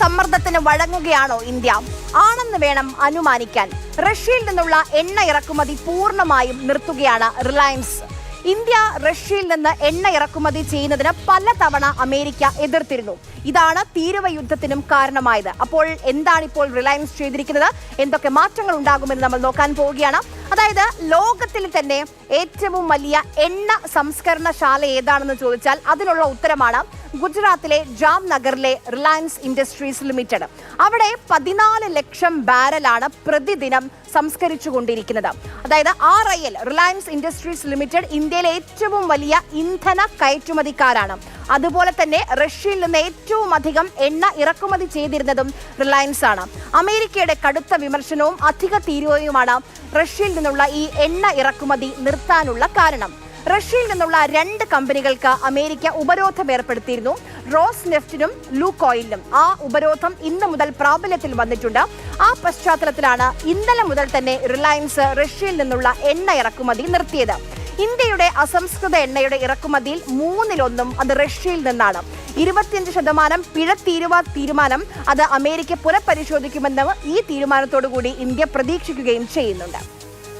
സമ്മർദ്ദത്തിന് വഴങ്ങുകയാണോ ഇന്ത്യ? ആണെന്ന് വേണം അനുമാനിക്കാൻ. റഷ്യയിൽ നിന്നുള്ള എണ്ണ ഇറക്കുമതി പൂർണമായും നിർത്തുകയാണ് റിലയൻസ്. ഇന്ത്യ റഷ്യയിൽ നിന്ന് എണ്ണ ഇറക്കുമതി ചെയ്യുന്നതിന് പലതവണ അമേരിക്ക എതിർത്തിരുന്നു. ഇതാണ് തീരവ യുദ്ധത്തിനും കാരണമായത്. അപ്പോൾ എന്താണ് ഇപ്പോൾ റിലയൻസ് ചെയ്തിരിക്കുന്നത്? എന്തൊക്കെ മാറ്റങ്ങൾ ഉണ്ടാകുമെന്ന് നമ്മൾ നോക്കാൻ പോവുകയാണ്. അതായത് ലോകത്തിൽ തന്നെ ഏറ്റവും വലിയ എണ്ണ സംസ്കരണശാല ഏതാണെന്ന് ചോദിച്ചാൽ അതിനുള്ള ഉത്തരമാണ് ഗുജറാത്തിലെ ജാം നഗറിലെ റിലയൻസ് ഇൻഡസ്ട്രീസ് ലിമിറ്റഡ്. അവിടെ പതിനാല് ലക്ഷം ബാരലാണ് പ്രതിദിനം സംസ്കരിച്ചു കൊണ്ടിരിക്കുന്നത്. അതായത് R I L Reliance Industries Limited ഇന്ത്യയിലെ ഏറ്റവും വലിയ ഇന്ധന കയറ്റുമതിക്കാരാണ്. അതുപോലെ തന്നെ റഷ്യയിൽ നിന്ന് ഏറ്റവും അധികം എണ്ണ ഇറക്കുമതി ചെയ്തിരുന്നതും റിലയൻസ് ആണ്. അമേരിക്കയുടെ കടുത്ത വിമർശനവും അധിക തീരുവയുമാണ് റഷ്യയിൽ നിന്നുള്ള ഈ എണ്ണ ഇറക്കുമതി നിർത്താനുള്ള കാരണം. റഷ്യയിൽ നിന്നുള്ള രണ്ട് കമ്പനികൾക്ക് അമേരിക്ക ഉപരോധം ഏർപ്പെടുത്തിയിരുന്നു. റോസ് നെഫ്റ്റിനും ലൂക്കോയിലിനും ആ ഉപരോധം ഇന്ന് മുതൽ പ്രാബല്യത്തിൽ വന്നിട്ടുണ്ട്. ആ പശ്ചാത്തലത്തിലാണ് ഇന്നലെ മുതൽ തന്നെ റിലയൻസ് റഷ്യയിൽ നിന്നുള്ള എണ്ണ ഇറക്കുമതി നിർത്തിയത്. ഇന്ത്യയുടെ അസംസ്കൃത എണ്ണയുടെ ഇറക്കുമതിയിൽ മൂന്നിലൊന്നും അത് റഷ്യയിൽ നിന്നാണ്. ഇരുപത്തിയഞ്ച് ശതമാനം പിഴത്തീരുവ തീരുമാനം അത് അമേരിക്ക പുനഃപരിശോധിക്കുമെന്ന് ഈ തീരുമാനത്തോടു കൂടി ഇന്ത്യ പ്രതീക്ഷിക്കുകയും ചെയ്യുന്നുണ്ട്.